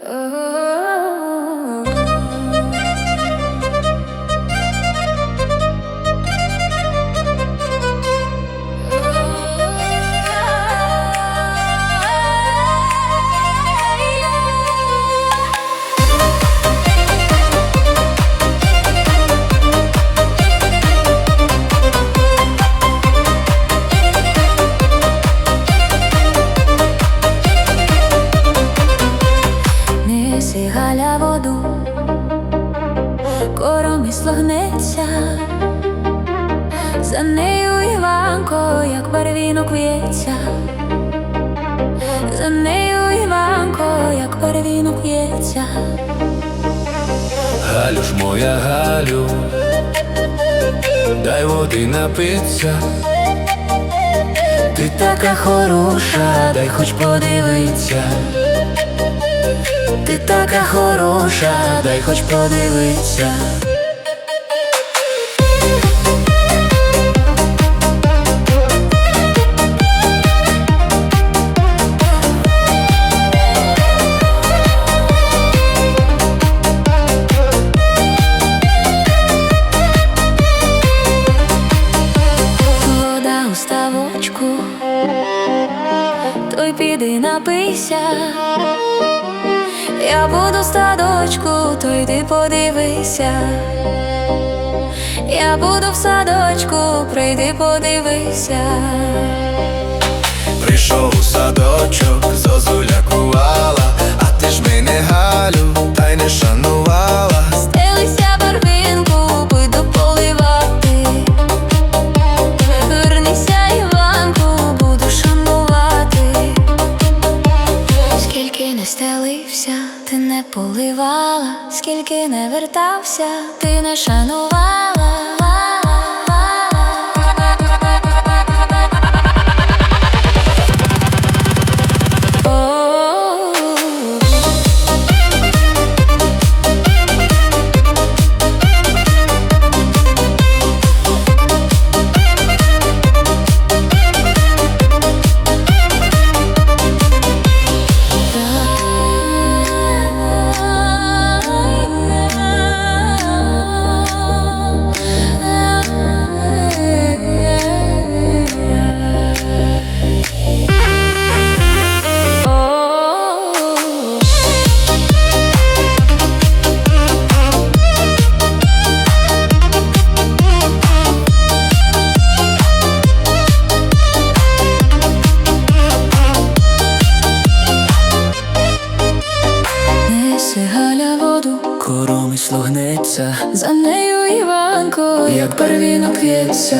Oh. Галя воду, коромисло гнеться, за нею Іванко, як барвінок в'ється, за нею Іванко, як барвінок в'ється. Галю ж моя Галю, дай води напиться. Ти така хороша, дай хоч подивиться. Ти така хороша, дай хоч подивиться. Вода у ставочку, той піди напийся. В садочку, то йди подивися. Я буду в садочку, прийди подивися. Прийшов у садочок, стелився, ти не поливала, скільки не вертався, ти не шанувала. Неси Галя воду, Коромисло гнеться, за нею Іванко, як первінок в'ється.